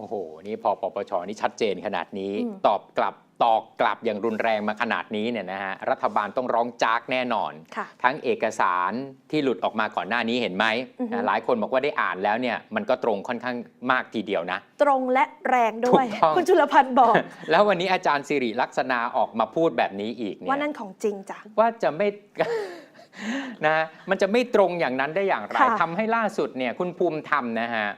โอ้โห นี่พอปปชนี่ชัดเจนขนาดนี้อืมตอบกลับตอบกลับอย่างรุนแรงมาขนาดนี้เนี่ยนะฮะรัฐบาลต้องร้องจากแน่นอนค่ะทั้งเอกสารที่หลุดออกมาก่อนหน้านี้เห็นไหมอือฮึนะหลายคนบอกว่าได้อ่านแล้วเนี่ยมันก็ตรงค่อนข้างมากทีเดียวนะ ตรงและแรงด้วยถูกต้องคุณจุลพันธ์บอก แล้ววันนี้อาจารย์สิริลักษณาออกมาพูดแบบนี้อีกเนี่ว่ายนั่นของจริงจ้ะว่าจะไม่นะมันจะไม่ตรงอย่างนั้นได้อย่างไรค่ะทำให้ล่าสุดเนี่ยคุณภูมิธรรมนะฮะ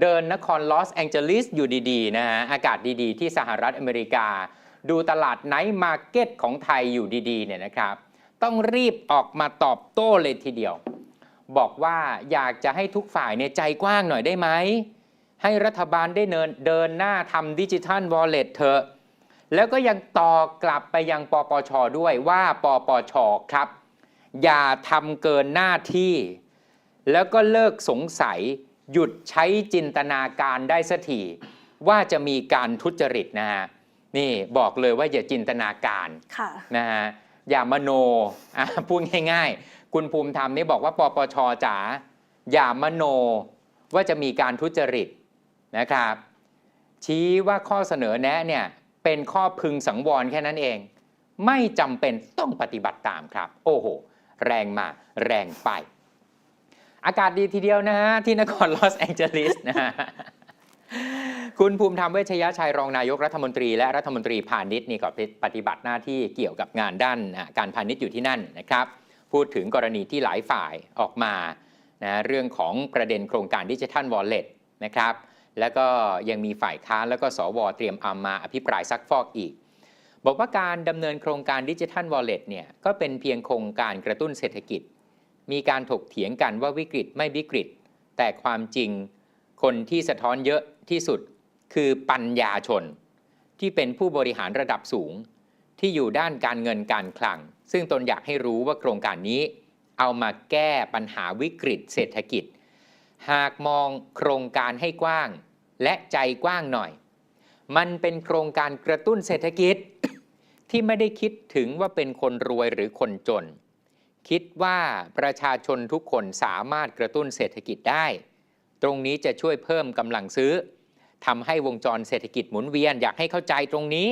เดินนครลอสแองเจลิสอยู่ดีๆนะฮะอากาศดีๆ ที่สหรัฐอเมริกา ดูตลาดไนท์มาร์เก็ตของไทยอยู่ดีๆเนี่ยนะครับ ต้องรีบออกมาตอบโต้เลยทีเดียว บอกว่าอยากจะให้ทุกฝ่ายเนี่ยใจกว้างหน่อยได้ไหม ให้รัฐบาลได้เนินเดินหน้าทำดิจิทัลวอลเล็ตเถอะ แล้วก็ยังต่อกลับไปยังปปชด้วยว่าปปชครับ อย่าทำเกินหน้าที่ แล้วก็เลิกสงสัย หยุดใช้จินตนาการได้สักทีว่าจะมีการทุจริตนะฮะนี่บอกเลยว่าอย่าจินตนาการค่ะนะฮะอย่ามโนอะพูดง่าย ๆ คุณภูมิธรรมนี่บอกว่าปปชจ๋าอย่ามโนว่าจะมีการทุจริตนะครับ ชี้ว่าข้อเสนอแนะเนี่ยเป็นข้อพึงสังวรแค่นั้นเอง ไม่จำเป็นต้องปฏิบัติตามครับ โอ้โห แรงมาแรงไป อากาศดีทีเดียวนะฮะ ที่นครลอสแองเจลิสนะฮะคุณภูมิธรรมเวชยชัยรองนายกรัฐมนตรี และรัฐมนตรีพาณิชย์นี่ก็ปฏิบัติหน้าที่เกี่ยวกับงานด้านการพาณิชย์อยู่ที่นั่นนะครับ พูดถึงกรณีที่หลายฝ่ายออกมานะเรื่องของประเด็นโครงการดิจิทัลวอลเล็ตนะครับ แล้วก็ยังมีฝ่ายค้านแล้วก็สวเตรียมเอามาอภิปรายซักฟอกอีก บอกว่าการดำเนินโครงการดิจิทัลวอลเล็ตเนี่ยก็เป็นเพียงโครงการกระตุ้นเศรษฐกิจ มีการถกเถียงกันว่าวิกฤตไม่วิกฤต แต่ความจริงคนที่สะท้อนเยอะที่สุดคือปัญญาชน ที่เป็นผู้บริหารระดับสูง ที่อยู่ด้านการเงินการคลัง ซึ่งตนอยากให้รู้ว่าโครงการนี้ เอามาแก้ปัญหาวิกฤตเศรษฐกิจ หากมองโครงการให้กว้าง และใจกว้างหน่อย มันเป็นโครงการกระตุ้นเศรษฐกิจ ที่ไม่ได้คิดถึงว่าเป็นคนรวยหรือคนจน คิดว่าประชาชนทุกคนสามารถกระตุ้นเศรษฐกิจได้ ตรงนี้จะช่วยเพิ่มกำลังซื้อทำให้วงจรเศรษฐกิจหมุนเวียนอยากให้เข้าใจตรงนี้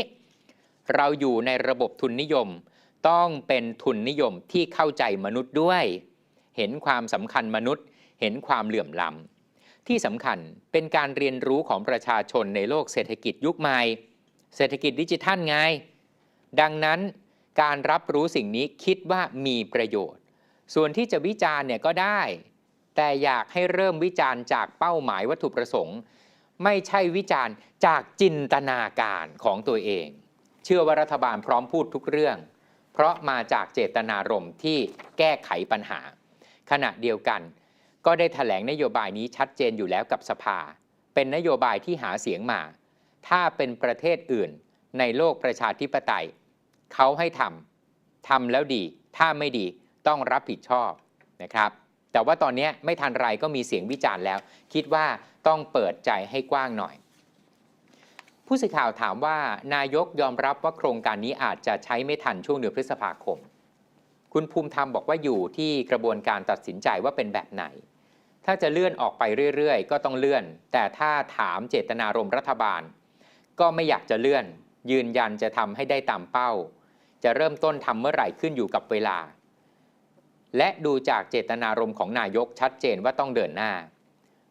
เราอยู่ในระบบทุนนิยม ต้องเป็นทุนนิยมที่เข้าใจมนุษย์ด้วย เห็นความสำคัญมนุษย์ เห็นความเหลื่อมล้ำที่สำคัญเป็นการเรียนรู้ของประชาชนในโลกเศรษฐกิจยุคใหม่ เศรษฐกิจดิจิทัลไง ดังนั้น การรับรู้สิ่งนี้คิดว่ามีประโยชน์ ส่วนที่จะวิจารณ์เนี่ยก็ได้ แต่อยากให้เริ่มวิจารณ์จากเป้าหมายวัตถุประสงค์ ไม่ใช่วิจารณ์จากจินตนาการของตัวเอง เชื่อว่ารัฐบาลพร้อมพูดทุกเรื่อง เพราะมาจากเจตนารมณ์ที่แก้ไขปัญหา ขณะเดียวกัน ก็ได้ถแถลงนโยบายนี้ชัดเจนอยู่แล้วกับสภา เป็นนโยบายที่หาเสียงมา ถ้าเป็นประเทศอื่น ในโลกประชาธิปไตย เขาให้ทำทำแล้วดี ถ้าไม่ดีต้องรับผิดชอบนะครับ แต่ว่าตอนนี้ไม่ทันไรก็มีเสียงวิจารณ์แล้ว คิดว่าต้องเปิดใจให้กว้างหน่อย ผู้สื่อข่าวถามว่านายกยอมรับว่าโครงการนี้อาจจะใช้ไม่ทันช่วงเดือนพฤษภาคม คุณภูมิธรรมบอกว่าอยู่ที่กระบวนการตัดสินใจว่าเป็นแบบไหน ถ้าจะเลื่อนออกไปเรื่อยๆ ก็ต้องเลื่อน แต่ถ้าถามเจตนารมณ์รัฐบาล ก็ไม่อยากจะเลื่อน ยืนยันจะทำให้ได้ตามเป้า จะเริ่มต้นทำเมื่อไหร่ขึ้นอยู่กับเวลา และดูจากเจตนารมณ์ของนายกชัดเจนว่าต้องเดินหน้า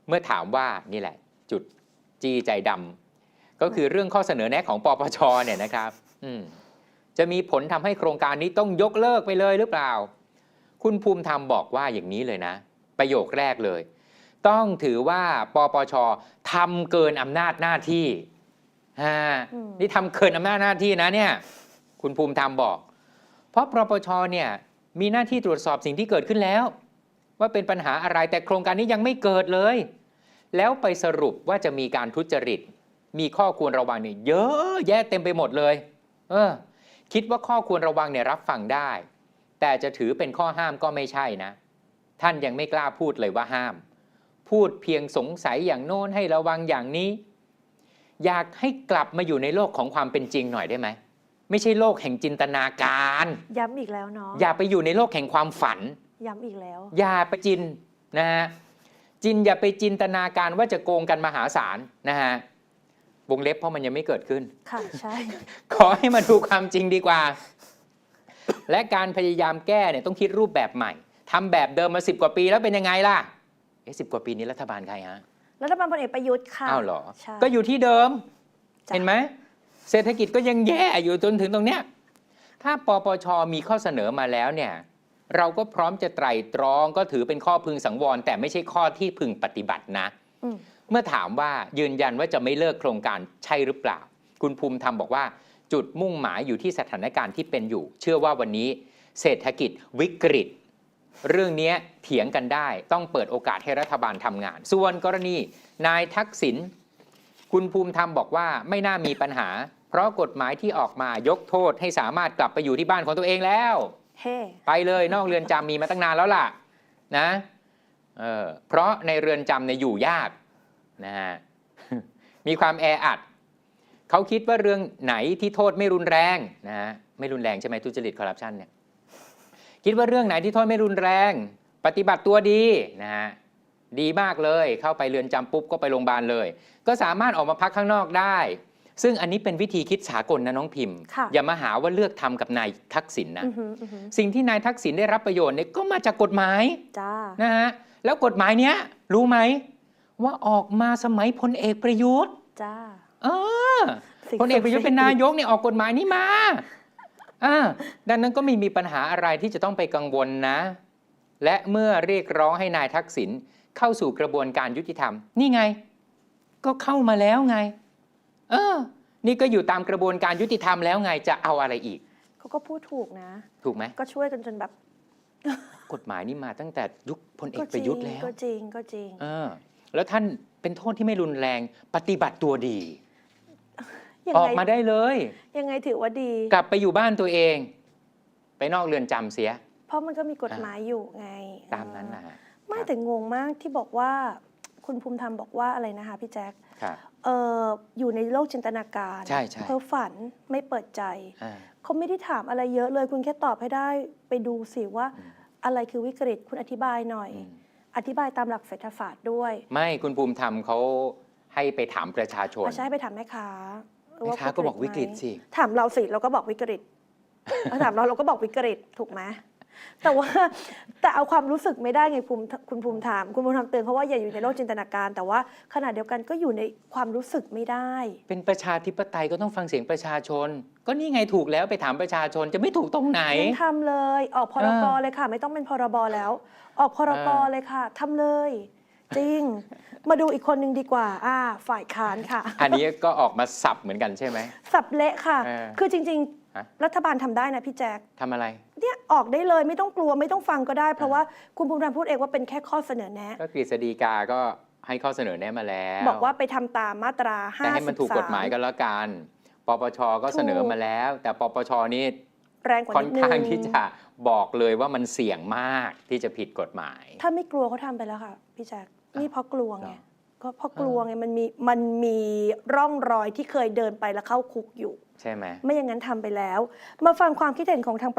เมื่อถามว่านี่แหละ จุดจี้ใจดำก็คือเรื่องข้อเสนอแนะของปปชเนี่ยนะครับอืมจะมีผลทำให้โครงการนี้ต้องยกเลิกไปเลยหรือเปล่า คุณภูมิธรรมบอกว่าอย่างนี้เลยนะ ประโยคแรกเลย ต้องถือว่าปปชทำเกินอำนาจหน้าที่ฮะอืมนี่ทำเกินอำนาจหน้าที่นะเนี่ย คุณภูมิธรรมบอก เพราะปปชเนี่ยมีหน้าที่ตรวจสอบสิ่งที่เกิดขึ้นแล้ว ว่าเป็นปัญหาอะไรแต่โครงการนี้ยังไม่เกิดเลย แล้วไปสรุปว่าจะมีการทุจริต มีข้อควรระวังเนี่ยเยอะแยะเต็มไปหมดเลย เออ คิดว่าข้อควรระวังเนี่ยรับฟังได้ แต่จะถือเป็นข้อห้ามก็ไม่ใช่นะ ท่านยังไม่กล้าพูดเลยว่าห้าม พูดเพียงสงสัยอย่างโน้นให้ระวังอย่างนี้ อยากให้กลับมาอยู่ในโลกของความเป็นจริงหน่อยได้ไหม ไม่ใช่โลกแห่งจินตนาการ ย้ำอีกแล้วเนาะ อย่าไปอยู่ในโลกแห่งความฝัน ย้ำอีกแล้ว อย่าไปจินนะฮะจินอย่าไปจินตนาการว่าจะโกงกันมหาศาลนะฮะวงเล็บเพราะมันยังไม่เกิดขึ้น ค่ะใช่ ขอให้มาดูความจริงดีกว่า และการพยายามแก้เนี่ยต้องคิดรูปแบบใหม่ทำแบบเดิมมาสิบกว่าปีแล้วเป็นยังไงล่ะเอ๊ะสิบกว่าปีนี้รัฐบาลใครฮะรัฐบาลพลเอกประยุทธ์ค่ะอ้าวเหรอใช่ก็อยู่ที่เดิมจ้ะเห็นไหม เศรษฐกิจก็ยังแย่อยู่จนถึงตรงเนี้ยถ้าปปชมีข้อเสนอมาแล้วเนี่ยเราก็พร้อมจะไตร่ตรองก็ถือเป็นข้อพึงสังวร แต่ไม่ใช่ข้อที่พึงปฏิบัตินะอืมเมื่อถามว่ายืนยันว่าจะไม่เลิกโครงการใช่หรือเปล่า คุณภูมิธรรมบอกว่า จุดมุ่งหมายอยู่ที่สถานการณ์ที่เป็นอยู่ เชื่อว่าวันนี้เศรษฐกิจวิกฤต เรื่องนี้เถียงกันได้ต้องเปิดโอกาสให้รัฐบาลทำงาน ส่วนกรณีนายทักษิณคุณภูมิธรรมบอกว่าไม่น่ามีปัญหา เพราะกฎหมายที่ออกมายกโทษให้สามารถกลับไปอยู่ที่บ้านของตัวเองแล้ว เฮ้ไปเลยนอกเรือนจำมีมาตั้งนานแล้วล่ะนะเออเพราะในเรือนจำเนี่ยอยู่ยากนะฮะมีความแออัดเขาคิดว่าเรื่องไหนที่โทษไม่รุนแรงนะฮะไม่รุนแรงใช่ไหมทุจริตคอร์รัปชันเนี่ยคิดว่าเรื่องไหนที่โทษไม่รุนแรง ปฏิบัติตัวดีนะฮะดีมากเลยเข้าไปเรือนจำปุ๊บก็ไปโรงพยาบาลเลย ก็สามารถออกมาพักข้างนอกได้ ซึ่งอันนี้เป็นวิธีคิดสากลนะน้องพิมพ์ค่ะอย่ามาหาว่าเลือกทำกับนายทักษิณนะอือหืออือหือสิ่งที่นายทักษิณได้รับประโยชน์เนี่ยก็มาจากกฎหมายจ้านะฮะแล้วกฎหมายเนี้ยรู้ไหมว่าออกมาสมัยพลเอกประยุทธ์จ้าเออสิ่งพลเอกประยุทธ์เป็นนายกเนี่ยออกกฎหมายนี้มาอ่าดังนั้นก็ไม่มีปัญหาอะไรที่จะต้องไปกังวลนะ และเมื่อเรียกร้องให้นายทักษิณเข้าสู่กระบวนการยุติธรรม นี่ไง ก็เข้ามาแล้วไง เออ นี่ก็อยู่ตามกระบวนการยุติธรรมแล้วไงจะเอาอะไรอีก เขาก็พูดถูกนะ ถูกไหมก็ช่วยกันจนแบบกฎหมายนี่มาตั้งแต่ยุคพลเอก็กจประริยุงทธ์แล้วก็จริงก็จริงเออแล้วท่านเป็นโทษที่ไม่รุนแรงปฏิบัติตัวดี ยังออกไงมาได้เลย ยังไงถือว่าดี กลับไปอยู่บ้านตัวเอง ไปนอกเรือนจำเสีย เพราะมันก็มีกฎหมายอยู่ไงตามนั้นนะเออฮะไม่แต่งงมากที่บอกว่า คุณภูมิธรรมบอกว่าอะไรนะคะพี่แจ๊ค ครับ เอออยู่ในโลกจินตนาการใช่ใช่ เพ้อฝันไม่เปิดใจ อ่า เขาไม่ได้ถามอะไรเยอะเลย คุณแค่ตอบให้ได้ไปดูสิว่า อืม อะไรคือวิกฤตคุณอธิบายหน่อย อืมอธิบายตามหลักเศรษฐศาสตร์ด้วยไม่คุณภูมิธรรมเขาให้ไปถามประชาชนอาใช่ไปถามแม่ค้าแม่ค้าก็บอกวิกฤตไหมสิ ถามเราสิเราก็บอกวิกฤตเอาถามเราเราก็บอกวิกฤตถูกไหม แต่ว่าแต่เอาความรู้สึกไม่ได้ไงภูมิคุณภูมิถามคุณภูมิธรรมเตือนเพราะว่าอย่าอยู่ในโลกจินตนาการ แต่ว่าขณะเดียวกันก็อยู่ในความรู้สึกไม่ได้ เป็นประชาธิปไตยก็ต้องฟังเสียงประชาชน ก็นี่ไงถูกแล้วไปถามประชาชนจะไม่ถูกตรงไหนงั้นทำเลย ออกพรบเออเลยค่ะ ไม่ต้องเป็นพรบแล้ว ออกพรบเออเลยค่ะทำเลย จริง มาดูอีกคนหนึ่งดีกว่า อ่า ฝ่ายค้านค่ะ อันนี้ก็ออกมาสับเหมือนกันใช่ไหมสับเละค่ะเออคือจริง ฮะๆรัฐบาลทำได้นะพี่แจ๊คทำอะไร เนี่ยออกได้เลยไม่ต้องกลัวไม่ต้องฟังก็ได้ เพราะว่าคุณภูมิธรรมพูดเองว่าเป็นแค่ข้อเสนอแนะ ก็กฤษฎีกาก็ให้ข้อเสนอแนะมาแล้วบอกว่าไปทำตามมาตรา53 แต่ให้มันถูกกฎหมายก็แล้วกัน ปปชก็เสนอมาแล้ว แต่ปปชนี่แรงกว่าค่อนนิดนึข้างงที่จะบอกเลยว่ามันเสี่ยงมากที่จะผิดกฎหมาย ถ้าไม่กลัวเขาทำไปแล้วค่ะ พี่แจ๊คนี่เพราะกลัวไง เหรอ ก็เพราะกลัวไงมันมีมันมีร่องรอยที่เคยเดินไปแล้วเข้าคุกอยู่ ใช่ไหม ไม่อย่างนั้นทำไปแล้ว มาฟังความคิดเห็นของทางประ